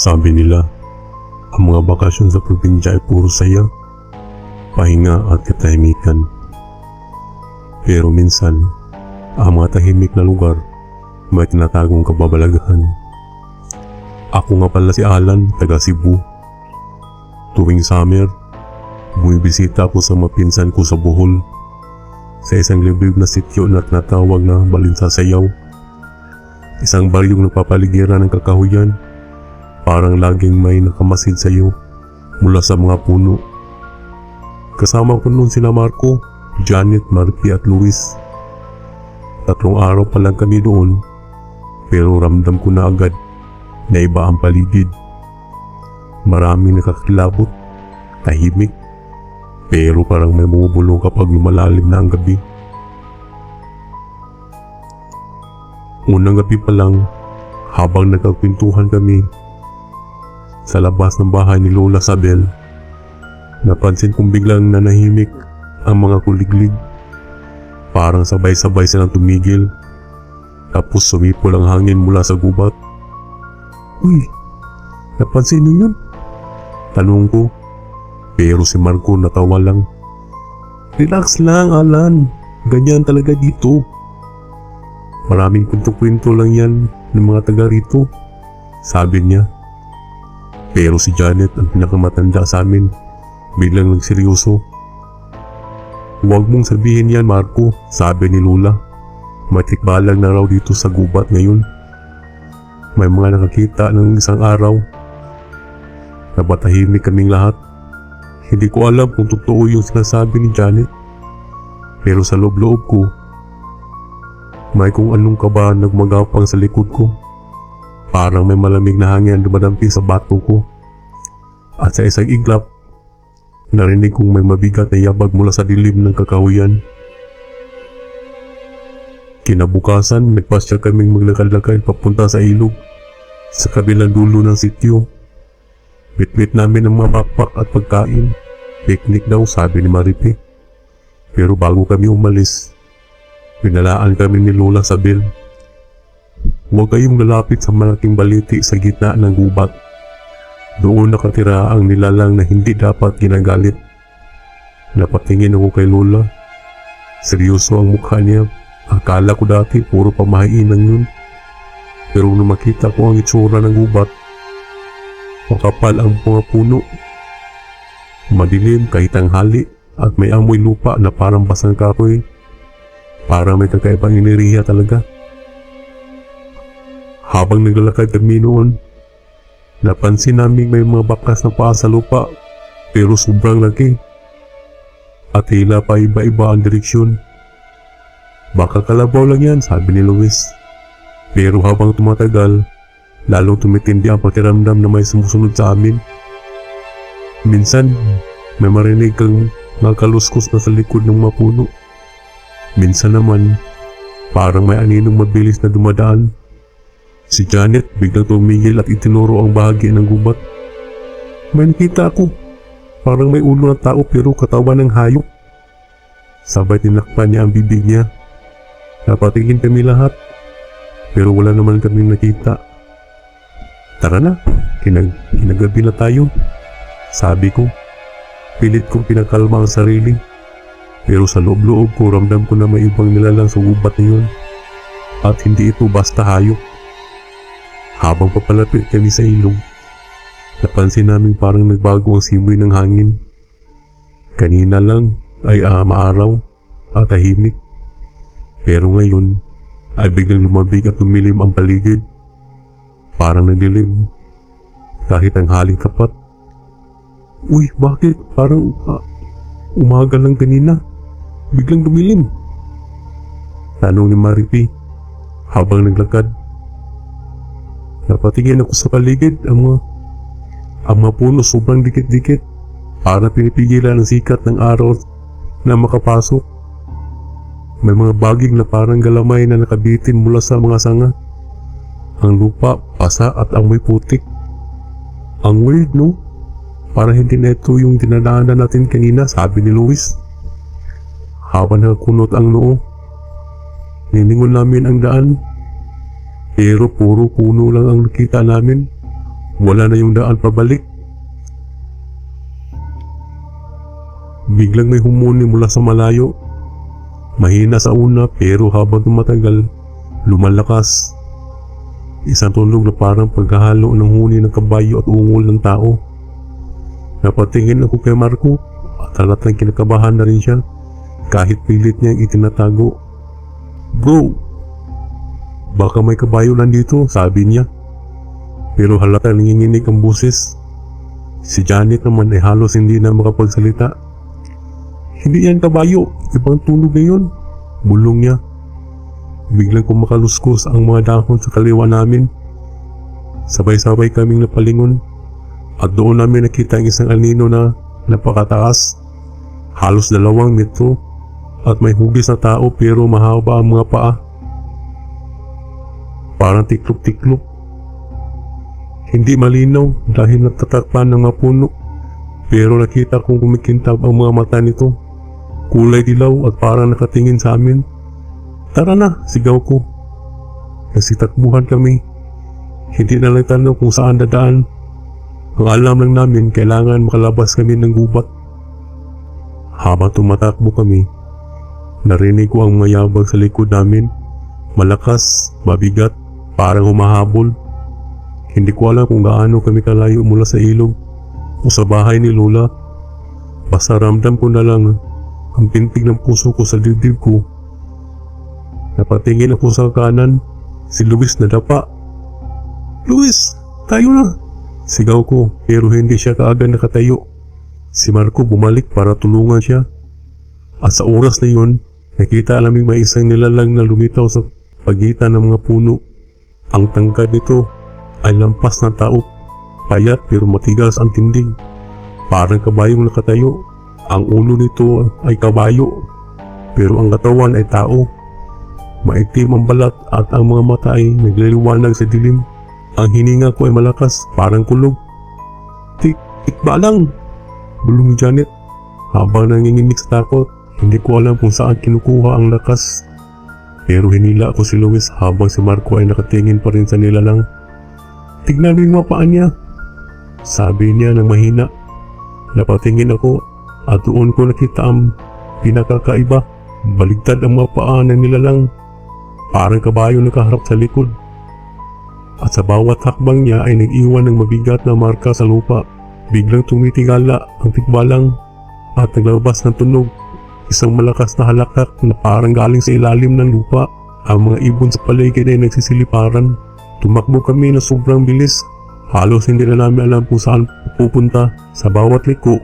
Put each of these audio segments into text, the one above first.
Sabi nila, ang mga bakasyon sa probinsya ay puro saya, pahinga at katahimikan. Pero minsan, ang mga tahimik na lugar may tinatagong kababalaghan. Ako nga pala si Alan, taga Cebu. Tuwing summer, bumibisita ako sa mapinsan ko sa Bohol sa isang liblib na sityo na tinatawag na Balinsasayaw. Isang baryong napapaligiran ng kakahuyan, parang laging may nakamasid sa iyo mula sa mga puno. Kasama ko noon sina Marco, Janet, Marky at Luis. Tatlong araw pa lang kami doon, pero ramdam ko na agad na iba ang paligid. Maraming nakakilabot, tahimik, pero parang may bumubulong kapag lumalalim na ang gabi. Unang gabi pa lang, habang nagkakwentuhan kami sa labas ng bahay ni Lola Sabel, napansin kong biglang nanahimik ang mga kuliglig. Parang sabay-sabay silang tumigil. Tapos sumipol ang hangin mula sa gubat. Uy, napansin niyo yun? Tanong ko. Pero si Marco natawa lang. Relax lang, Alan. Ganyan talaga dito. Maraming kwento-kwento lang yan ng mga taga rito. Sabi niya. Pero si Janet ang pinakamatanda sa amin. Biglang nagseryoso. Huwag mong sabihin yan, Marco, sabi ni Lula. Matikbalang na raw dito sa gubat ngayon. May mga nakakita ng isang araw. Nabatahimik kaming lahat. Hindi ko alam kung totoo yung sinasabi ni Janet. Pero sa loob-loob ko, may kung anong kaba nagmagapang sa likod ko. Parang may malamig na hangin dumadampi sa bato ko. At sa isang iglap, narinig kong may mabigat na yabag mula sa dilim ng kakahuyan. Kinabukasan, nagpasya kaming maglakad-lakad papunta sa ilog sa kabilang dulo ng sityo. Bitbit namin ang mga backpack at pagkain. Picnic daw, sabi ni Maripe. Pero bago kami umalis, pinalaan kami ni Lola Sabel. Huwag kayong lalapit sa malaking baliti sa gitna ng gubat. Doon nakatira ang nilalang na hindi dapat ginagalit. Napatingin ako kay Lola. Seryoso ang mukha niya. Akala ko dati puro pamahiinan yun. Pero nung makita ko ang itsura ng gubat, makapal ang mga puno. Madilim kahit tanghali at may amoy lupa na parang basang kahoy. Parang may kakaibang iniriya talaga. Habang naglalakad kami noon, napansin namin may mga bakas na paa sa lupa pero sobrang laki. At tila pa iba-iba ang direksyon. Baka kalabaw lang yan, sabi ni Luis. Pero habang tumatagal, lalong tumitindi ang pakiramdam na may sumusunod sa amin. Minsan, may marinig kang nakaluskus na sa likod ng mga puno. Minsan naman, parang may aninong mabilis na dumadaan. Si Janet biglang tumigil at itinuro ang bahagi ng gubat. May nakita ako. Parang may ulo ng tao pero katawan ng hayop. Sabay tinakpan niya ang bibig niya. Napatingin kami lahat. Pero wala naman kami nakita. Tara na, kinag kinagabi na tayo. Sabi ko, pilit kong pinakalma ang sarili. Pero sa loob-loob ko ramdam ko na may ibang nilalang sa gubat na yun. At hindi ito basta hayop. Habang papalapit kami sa ilog, napansin namin parang nagbago ang simoy ng hangin. Kanina lang ay uh, maaraw at tahimik. Pero ngayon ay biglang lumabig at tumilim ang paligid. Parang nagdilim. Kahit ang haling tapat. Uy, bakit? Parang uh, umaga lang kanina. Biglang dumilim. Tanong ni Maripi habang naglakad. Napatingin ako sa paligid ang mga ang mga puno sobrang dikit-dikit para pinipigilan ang sikat ng araw na makapasok. May mga baging na parang galamay na nakabitin mula sa mga sanga. Ang lupa, pasa at amoy putik. Ang weird no? Parang hindi na ito yung dinadaanan natin kanina, sabi ni Luis. Habang nakakunot ang noo, niningon namin ang daan pero puro puno lang ang nakita namin. Wala na yung daan pabalik. Biglang may humuni mula sa malayo. Mahina sa una pero habang tumatagal, lumalakas. Isang tunog na parang paghahalo ng huni ng kabayo at ungol ng tao. Napatingin ako kay Marco at halatang kinakabahan na rin siya kahit pilit niyang itinatago. Bro, baka may kabayo lang dito, sabi niya. Pero halata nanginginig ang buses. Si Janet naman ay halos hindi na makapagsalita. Hindi yan kabayo, ibang tunog na yun. Bulong niya. Biglang kumakaluskos ang mga dahon sa kaliwa namin. Sabay-sabay kaming napalingon at doon namin nakita ang isang alnino na napakataas. Halos dalawang metro at may hugis na tao pero mahaba ang mga paa. Parang tiklop-tiklop. Hindi malinaw dahil natatakpan ng mga puno pero nakita kong kumikintab ang mga mata nito. Kulay dilaw at parang nakatingin sa amin. Tara na, sigaw ko. Nagsitakbuhan kami. Hindi na lang tanong kung saan dadaan. Ang alam lang namin, kailangan makalabas kami ng gubat. Habang tumatakbo kami, narinig ko ang mga yabag sa likod namin. Malakas, mabigat, parang humahabol. Hindi ko alam kung gaano kami kalayo mula sa ilog o sa bahay ni Lola. Basta ramdam ko na lang ang pintig ng puso ko sa dibdib ko. Napatingin ako sa kanan, si Luis na dapa. Luis, tayo na! Sigaw ko pero hindi siya kaagad nakatayo. Si Marco bumalik para tulungan siya. At sa oras na yun, nakita namin may isang nilalang na lumitaw sa pagitan ng mga puno. Ang tangkad nito ay lampas ng tao. Payat pero matigas ang tindig. Parang kabayong nakatayo. Ang ulo nito ay kabayo. Pero ang katawan ay tao. Maitim ang balat at ang mga mata ay nagliliwanag sa dilim. Ang hininga ko ay malakas, parang kulog. Tik, tikba lang! Bulong Janet. Habang nanginginig sa takot, hindi ko alam kung saan kinukuha ang lakas. Pero hinila ako si Luis habang si Marco ay nakatingin pa rin sa nilalang. Tignan mo yung mga paa niya. Sabi niya ng mahina. Napatingin ako at doon ko nakita ang pinakakaiba. Baligtad ang mga paa ng nilalang. Parang kabayo nakaharap sa likod. At sa bawat hakbang niya ay nag-iwan ng mabigat na marka sa lupa. Biglang tumitigala ang tikbalang at naglabas ng tunog. Isang malakas na halakak na parang galing sa ilalim ng lupa. Ang mga ibon sa paligid ay nagsisiliparan. Tumakbo kami na sobrang bilis. Halos hindi na namin alam kung saan pupunta. Sa bawat liko,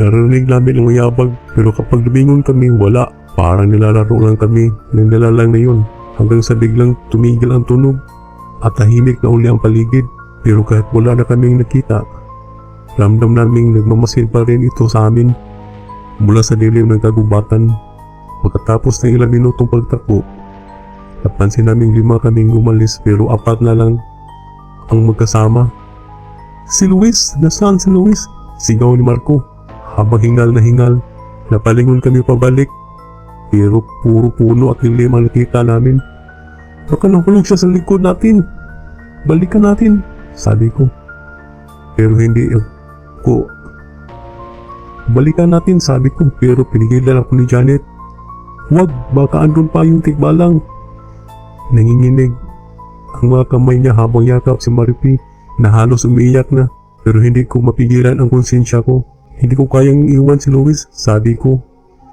narinig namin ang mayabag pero kapag lumingon kami wala. Parang nilalaro lang kami ng nilalang na yun hanggang sa biglang tumigil ang tunog at tahimik na uli ang paligid. Pero kahit wala na kaming nakita, ramdam naming nagmamasid pa rin ito sa amin mula sa dilim ng kagubatan. Pagkatapos ng ilang minutong pagtakbo, napansin naming lima kaming umalis pero apat na lang ang magkasama. Si Luis! Nasaan si Luis? Sigaw ni Marco. Habang hingal na hingal, napalingon kami pabalik. Pero puro puno at lilim ang nakita namin. Baka nahulog siya sa likod natin. Balikan natin, sabi ko. Pero hindi ako. Balikan natin, sabi ko. Pero pinigilan ako ni Janet. Huwag, baka andun pa yung tikbalang. Nanginginig ang mga kamay niya habang yakap si Maripi na halos umiiyak na. Pero hindi ko mapigilan ang konsensya ko. Hindi ko kayang iwan si Luis, sabi ko.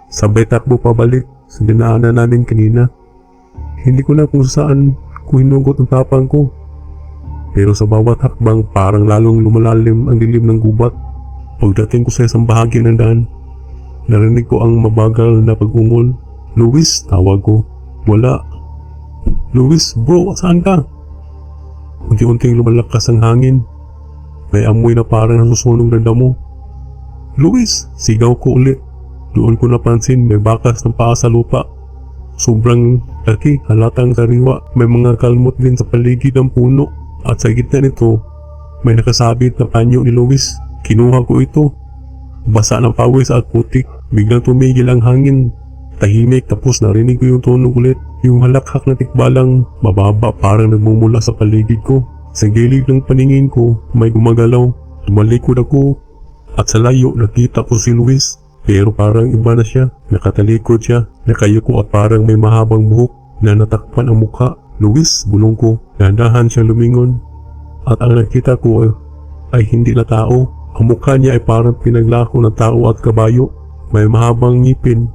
Sabay takbo pabalik sa dinaanan namin kanina. Hindi ko na kung saan ko hinugot ang tapang ko. Pero sa bawat hakbang parang lalong lumalalim ang dilim ng gubat. Pagdating ko sa isang bahagi ng daan, narinig ko ang mabagal na pag-ungol. Luis, tawag ko. Wala. Luis, bro, saan ka? Unti-unting lumalakas ang hangin. May amoy na parang nasusunog ng damo. Luis, sigaw ko ulit. Doon ko napansin may bakas ng paa sa lupa. Sobrang laki, halatang sariwa. May mga kalmot din sa paligid ng puno. At sa gitna nito, may nakasabit na panyo ni Luis. Kinuha ko ito. Basa ng pawis at putik. Biglang tumigil ang hangin. Tahimik tapos narinig ko yung tunog ulit. Yung halakhak na tikbalang mababa parang nagmumula sa paligid ko. Sa gilid ng paningin ko, may gumagalaw. Tumalikod ako at sa layo nakita ko si Luis. Pero parang iba na siya. Nakatalikod siya. Nakayuko at parang may mahabang buhok na natakpan ang mukha. Luis, bulong ko. Dahan siyang lumingon. At ang nakita ko ay hindi na tao. Ang mukha niya ay parang pinaglako ng tao at kabayo. May mahabang ngipin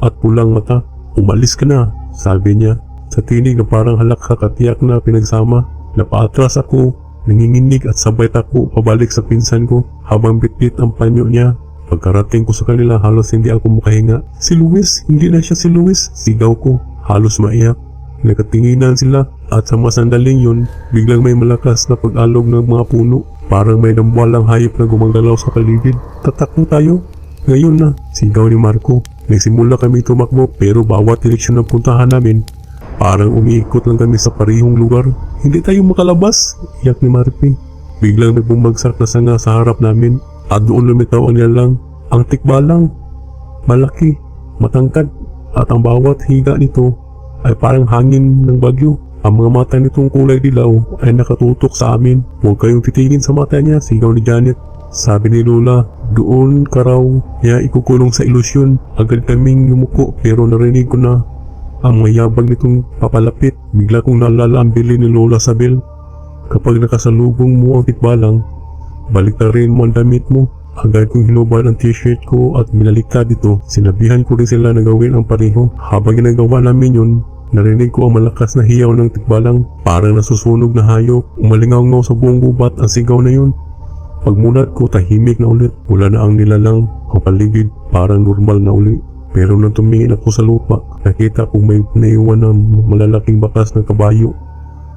at pulang mata. Umalis ka na, sabi niya. Sa tinig na parang halakhak at tiyak na pinagsama. Napaatras ako, nanginginig at sabay tako pabalik sa pinsan ko habang bitbit ang panyo niya. Pagkarating ko sa kanila halos hindi ako makahinga. Si Luis, hindi na siya si Luis. Sigaw ko, halos maiyak. Nakatinginan sila at sa mga sandaling yun, biglang may malakas na pag-alog ng mga puno. Parang may damwalang hayop na gumagalaw sa paligid. Tatakbo tayo. Ngayon na, sigaw ni Marco. Nagsimula kami tumakbo pero bawat direksyon ng puntahan namin, parang umiikot lang kami sa parihong lugar. Hindi tayo makalabas, iyak ni Marco. Biglang may bumagsak na sanga sa harap namin at doon lumitaw ang nilalang, ang tikbalang. Malaki, matangkad at ang bawat higa nito ay parang hangin ng bagyo. Ang mga mata nitong kulay dilaw ay nakatutok sa amin. Huwag kayong titingin sa mata niya, sigaw ni Janet. Sabi ni Lola, doon ka raw niya ikukulong sa ilusyon. Agad kaming yumuko pero narinig ko na ang mayabang nitong papalapit. Bigla kong naalala ang bili ni Lola Sabel. Kapag nakasalubong mo ang tikbalang, balik na rin mo ang damit mo. Agad kong hinubad ang t-shirt ko at binaliktad dito. Sinabihan ko rin sila na gawin ang pareho. Habang ginagawa namin yun, narinig ko ang malakas na hiyaw ng tikbalang. Parang nasusunog na hayop. Umalingaw sa buong gubat ang sigaw na yun. Pagmulat ko, tahimik na ulit. Wala na ang nilalang. Ang paligid, parang normal na uli. Pero nang tumingin ako sa lupa, nakita kong may naiwan ng malalaking bakas ng kabayo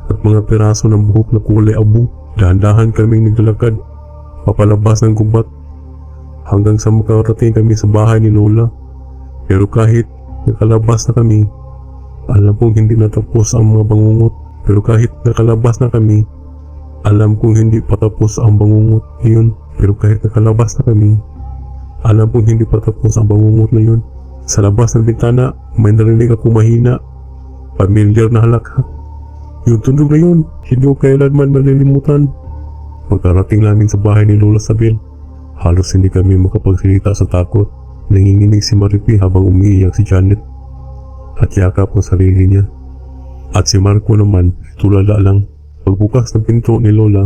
at mga piraso ng buhok na kulay abu. Dahan-dahan kaming naglalakad, papalabas ng gubat hanggang sa makarating kami sa bahay ni Lola. Pero kahit nakalabas na kami, alam kong hindi natapos ang mga bangungot. Pero kahit nakalabas na kami, alam kong hindi patapos ang bangungot na yun. Pero kahit nakalabas na kami, alam kong hindi patapos ang bangungot na yun. Sa labas ng bintana, may narinig ako mahina. Pamilyar na halakhak. Yung tunog na yun, hindi ko kailanman malilimutan. Pagkarating namin sa bahay ni Lola Sabel, halos hindi kami makapagsalita sa takot. Nanginginig si Maripi habang umiiyak si Janet at yakap ang sarili niya. At si Marco naman, tulala lang. Pagbukas ng pinto ni Lola,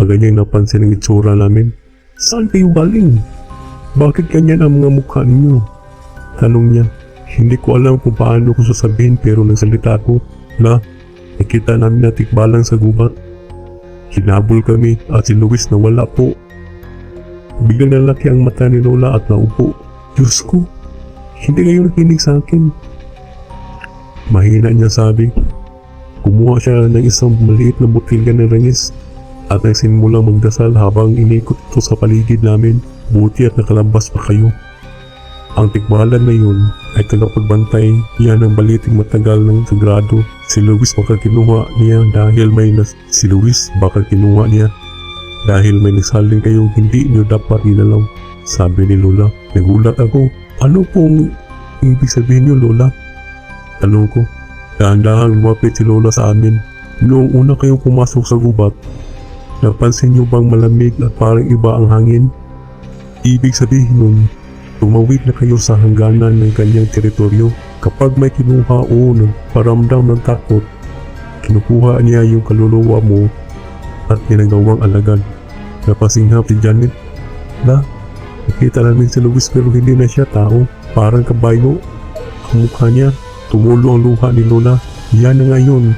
agad niyang napansin ang itsura namin. Saan kayo galing? Bakit ganyan ang mga mukha ninyo? Tanong niya. Hindi ko alam kung paano ko sasabihin pero nagsalita ako na nakita namin na tikbalang sa gubat. Hinabol kami at si Luis na wala po. Biglang nalaki ang mata ni Lola at naupo. Diyos ko, hindi kayo nakinig sa akin. Mahina niya sabi. Kumuha siya ng isang maliit na butilya ng rangis at nagsimula magdasal habang inikot ito sa paligid namin. Buti at nakalabas pa kayo. Ang tikbalan na yun ay tagapagbantay niya ng baliting matagal ng sagrado. Si Luis baka kinuha niya dahil may nas... Si Luis baka kinuha niya dahil may nagsaling kayong hindi niyo dapat inalaw. Sabi ni Lola. Nagulat ako. Ano pong ibig sabihin niyo Lola? Tanong ko. Dahan-dahan lumapit si Lola sa amin. Noong una kayong pumasok sa gubat, napansin niyo bang malamig at parang iba ang hangin? Ibig sabihin nun, tumawid na kayo sa hangganan ng kanyang teritoryo. Kapag may kinuha o nagparamdam ng takot, kinukuha niya yung kaluluwa mo at ginagawang alagad. Napasinghap si Janet. La, nakita namin si Luis pero hindi na siya tao. Parang kabayo. Ang mukha niya, tumulo ang luha ni Lola. Yan na ngayon.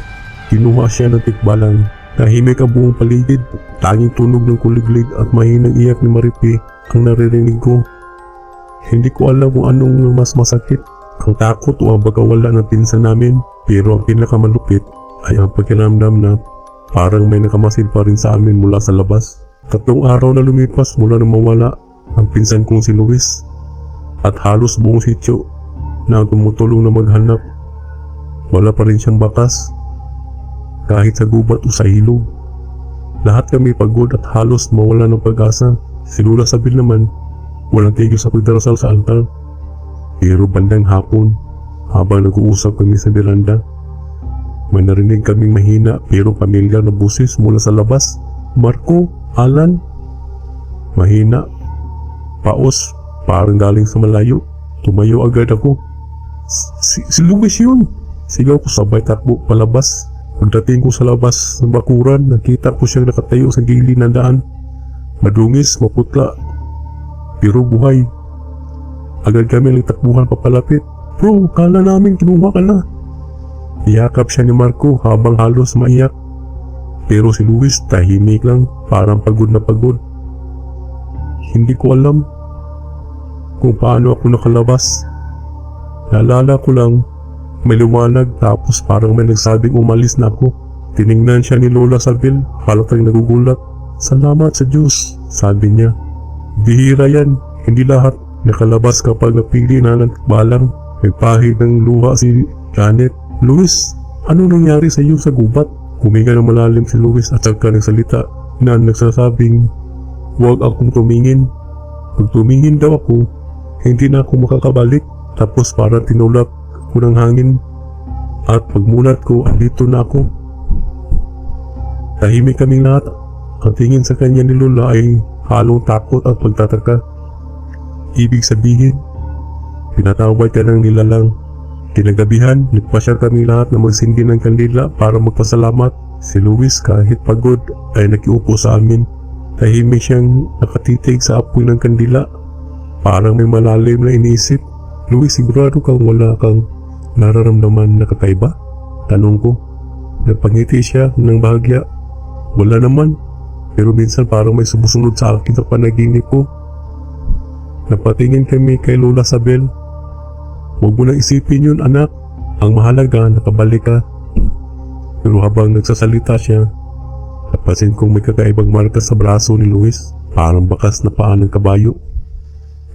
Kinuha siya ng tikbalang. Tahimik ang buong paligid. Tanging tunog ng kuliglig at mahinang iyak ni Maripi ang naririnig ko. Hindi ko alam kung anong mas masakit. Ang takot o ang bagawala ng pinsan namin. Pero ang pinakamalupit ay ang pakiramdam na parang may nakamasid pa rin sa amin mula sa labas. Tatlong araw na lumipas mula nang mawala ang pinsan kong si Luis. At halos buong sityo na tumutulong na maghanap. Wala pa rin siyang bakas. Kahit sa gubat o sa ilog. Lahat kami pagod at halos mawala ng pag-asa. Si Lula Sabil naman, walang tigil sa pagdarasal sa altar. Pero bandang hapon, habang nag-uusap kami sa beranda, May narinig kaming mahina pero pamilyar na busis mula sa labas. Marco, Alan, mahina, paos, parang galing sa malayo. Tumayo agad ako. Si, si Luis yun! Sigaw ko sabay takbo palabas. Pagdating ko sa labas ng bakuran, nakita ko siyang nakatayo sa gilid ng daan. Madungis, maputla, pero buhay. Agad kami nagtakbuhan papalapit. Bro, kala namin kinuha ka na. Iyakap siya ni Marco habang halos maiyak. Pero si Luis tahimik lang, parang pagod na pagod. Hindi ko alam kung paano ako nakalabas. Naalala ko lang, may lumanag tapos parang may nagsabing umalis na ako. Tiningnan siya ni Lola Sabel, halatang nagugulat. Salamat sa Diyos, sabi niya. Bihira yan, hindi lahat nakalabas kapag napili na nagbalang. May pahid ng luha si Janet. Luis, ano nangyari sa iyo sa gubat? Huminga ng malalim si Luis at saka nagsalita na nagsasabing, huwag akong tumingin. Pag tumingin daw ako, hindi na ako makakabalik. Tapos parang tinulak ko ng hangin. At pagmulat ko, andito na ako. Tahimik kaming lahat. Ang tingin sa kanya ni Lola ay halong takot at pagtataka. Ibig sabihin, pinatawad ka ng nilalang. Kinagabihan, nagpasya kami lahat na magsindi ng kandila para magpasalamat. Si Luis kahit pagod ay nakiupo sa amin. Tahimik siyang nakatitig sa apoy ng kandila. Parang may malalim na inisip. Luis, sigurado kang wala kang nararamdaman na kakaiba? Tanong ko. Nagpangiti siya ng bahagya. Wala naman. Pero minsan parang may sumusunod sa akin sa panaginip ko. Napatingin kami kay Lola Sabel. Huwag mo nang isipin yun anak. Ang mahalaga nakabalik ka. Pero habang nagsasalita siya, napansin kong may kakaibang marka sa braso ni Luis. Parang bakas na paa ng kabayo.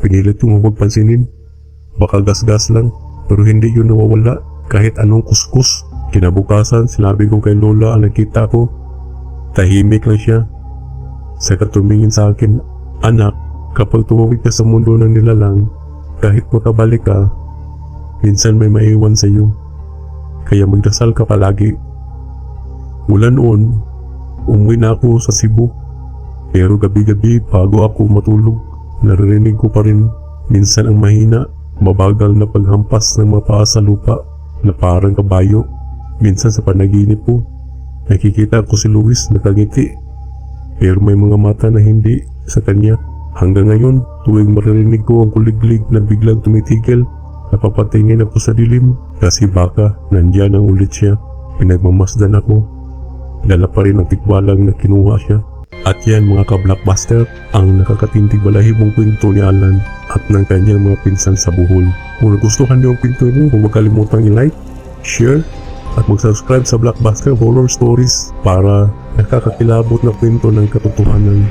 Pinilit kong huwag pansinin. Baka gasgas lang. Pero hindi yun nawawala kahit anong kuskus. Kinabukasan, sinabi ko kay Lola ang nakita ko. Tahimik lang siya. Saka tumingin sa akin, Anak, kapag tumawid ka sa mundo ng nilalang, kahit makabalik ka, minsan may maiwan sa iyo. Kaya magdasal ka palagi. Mula noon, umuwi na ako sa Cebu. Pero gabi-gabi bago ako matulog, naririnig ko pa rin minsan ang mahina, mabagal na paghampas ng mga paa sa lupa na parang kabayo. Minsan sa panaginip ko, nakikita ko si Luis nakangiti. Pero may mga mata na hindi sa kanya. Hanggang ngayon, tuwing maririnig ko ang kuliglig na biglang tumitigil, napapatingin ako sa dilim kasi baka nandyan ang ulit siya. Pinagmamasdan ako. Dala pa rin ang tikbalang na kinuha siya. At yan mga ka-blockbuster, ang nakakatindig balahibong kwento ni Alan at ng kanyang mga pinsan sa buhol. Kung nagustuhan niyo ang kwento mo, huwag kalimutang i-like, share, at mag-subscribe sa Blockbuster Horror Stories para nakakakilabot na kwento ng katotohanan.